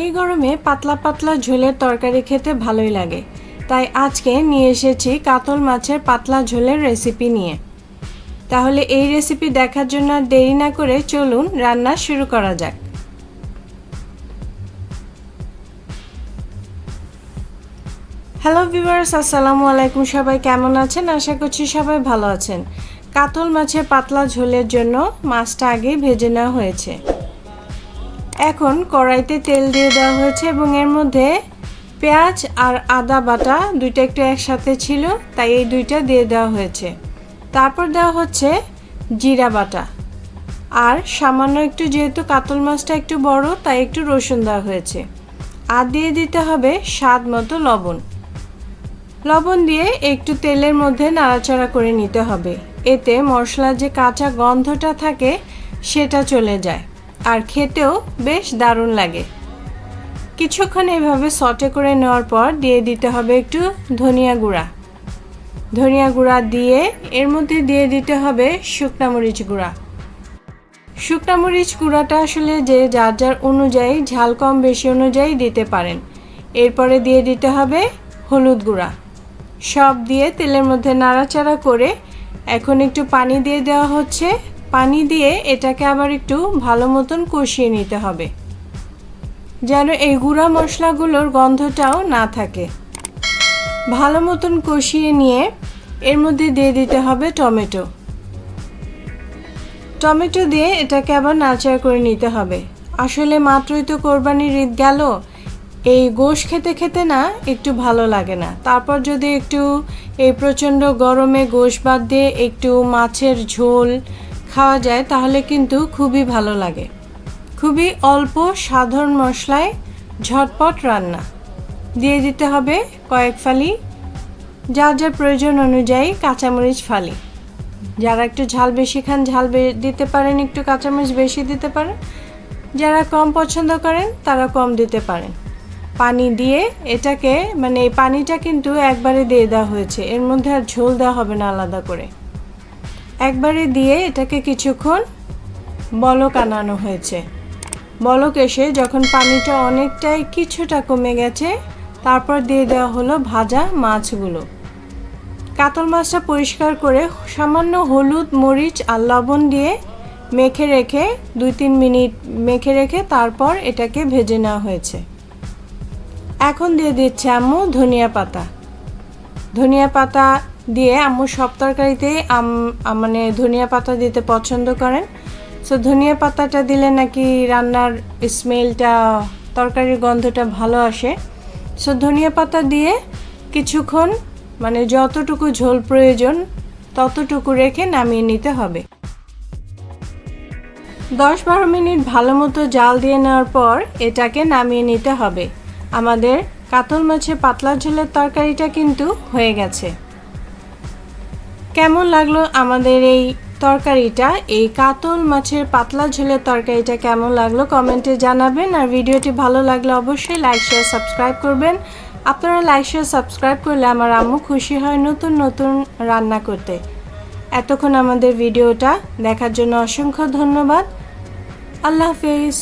এই গরমে পাতলা পাতলা ঝোলের তরকারি খেতে ভালোই লাগে। তাই আজকে নিয়ে এসেছি কাতল মাছের পাতলা ঝোলের রেসিপি নিয়ে। তাহলে এই রেসিপি দেখার জন্য দেরি না করে চলুন রান্না শুরু করা যাক। হ্যালো ভিউয়ার্স, আসসালামু আলাইকুম সবাই কেমন আছেন? আশা করছি সবাই ভালো আছেন। কাতল মাছের পাতলা ঝোলের জন্য মাছটা আগেই ভেজে নেওয়া হয়েছে। এখন কড়াইতে তেল দিয়ে দেওয়া হয়েছে এবং এর মধ্যে পেঁয়াজ আর আদা বাটা দুইটা একটু একসাথে ছিল, তাই এই দুইটা দিয়ে দেওয়া হয়েছে। তারপর দেওয়া হচ্ছে জিরা বাটা। আর সামান্য একটু যেহেতু কাতল মাছটা একটু বড়, তাই একটু রসুন দেওয়া হয়েছে। আর দিয়ে দিতে হবে স্বাদ মতো লবণ। লবণ দিয়ে একটু তেলের মধ্যে নাড়াচাড়া করে নিতে হবে। এতে মশলার যে কাঁচা গন্ধটা থাকে, সেটা চলে যায়। আর খেতেও বেশ দারুণ লাগে। কিছুক্ষণ এভাবে সটে করে নেওয়ার পর দিয়ে দিতে হবে একটু ধনিয়া গুঁড়া। ধনিয়া গুঁড়া দিয়ে এর মধ্যে দিয়ে দিতে হবে শুকনা মরিচ গুঁড়া। শুকনা মরিচ গুঁড়াটা আসলে যে যার যার অনুযায়ী, ঝাল কম বেশি অনুযায়ী দিতে পারেন। এরপরে দিয়ে দিতে হবে হলুদ গুঁড়া। সব দিয়ে তেলের মধ্যে নাড়াচাড়া করে এখন একটু পানি দিয়ে দেওয়া হচ্ছে। পানি দিয়ে এটাকে আবার একটু ভালো মতন কষিয়ে নিতে হবে, যেন এই গুঁড়া মশলাগুলোর গন্ধটাও না থাকে। ভালো মতন কষিয়ে নিয়ে এর মধ্যে দিয়ে দিতে হবে টমেটো। টমেটো দিয়ে এটাকে আবার নাচার করে নিতে হবে। আসলে মাত্রই তো কোরবানির ঈদ গেল। এই গোশ খেতে খেতে না একটু ভালো লাগে না। তারপর যদি একটু এই প্রচণ্ড গরমে গোশ বাদ দিয়ে একটু মাছের ঝোল খাওয়া যায় তাহলে কিন্তু খুবই ভালো লাগে। খুবই অল্প সাধারণ মশলায় ঝটপট রান্না। দিয়ে দিতে হবে কয়েক ফালি যার যার প্রয়োজন অনুযায়ী কাঁচামরিচ ফালি। যারা একটু ঝাল বেশি খান, ঝাল দিতে পারেন, একটু কাঁচামরিচ বেশি দিতে পারেন। যারা কম পছন্দ করেন, তারা কম দিতে পারেন। পানি দিয়ে এটাকে মানে এই পানিটা কিন্তু একবারে দিয়ে দেওয়া হয়েছে। এর মধ্যে আর ঝোল দেওয়া হবে না আলাদা করে। একবারে দিয়ে এটাকে কিছুক্ষণ বলক আনানো হয়েছে। বলক এসে যখন পানিটা অনেকটাই কিছুটা কমে গেছে, তারপর দিয়ে দেওয়া হলো ভাজা মাছগুলো। কাতল মাছটা পরিষ্কার করে সামান্য হলুদ, মরিচ আর লবণ দিয়ে মেখে রেখে দুই তিন মিনিট মেখে রেখে তারপর এটাকে ভেজে নেওয়া হয়েছে। এখন দিয়ে দিচ্ছে আম্মু ধনিয়া পাতা। ধনিয়া পাতা দিয়ে আম্মু সব তরকারিতে মানে ধনিয়া পাতা দিতে পছন্দ করেন। সো ধনিয়া পাতাটা দিলে নাকি রান্নার স্মেলটা, তরকারির গন্ধটা ভালো আসে। সো ধনিয়া পাতা দিয়ে কিছুক্ষণ মানে যতটুকু ঝোল প্রয়োজন, ততটুকু রেখে নামিয়ে নিতে হবে। দশ বারো মিনিট ভালো মতো জাল দিয়ে নেওয়ার পর এটাকে নামিয়ে নিতে হবে। আমাদের কাতল মাছের পাতলা ঝোলের তরকারিটা কিন্তু হয়ে গেছে। কেমন লাগল আমাদের এই তরকারিটা? এই কাতল মাছের পাতলা ঝোলের তরকারিটা কেমন লাগল কমেন্টে জানাবেন। আর ভিডিওটি ভালো লাগলে অবশ্যই লাইক শেয়ার সাবস্ক্রাইব করবেন। আপনারা লাইক শেয়ার সাবস্ক্রাইব করলে আমার আম্মু খুশি হয় নতুন নতুন রান্না করতে। এতক্ষণ আমাদের ভিডিওটা দেখার জন্য অসংখ্য ধন্যবাদ। আল্লাহ হাফিজ।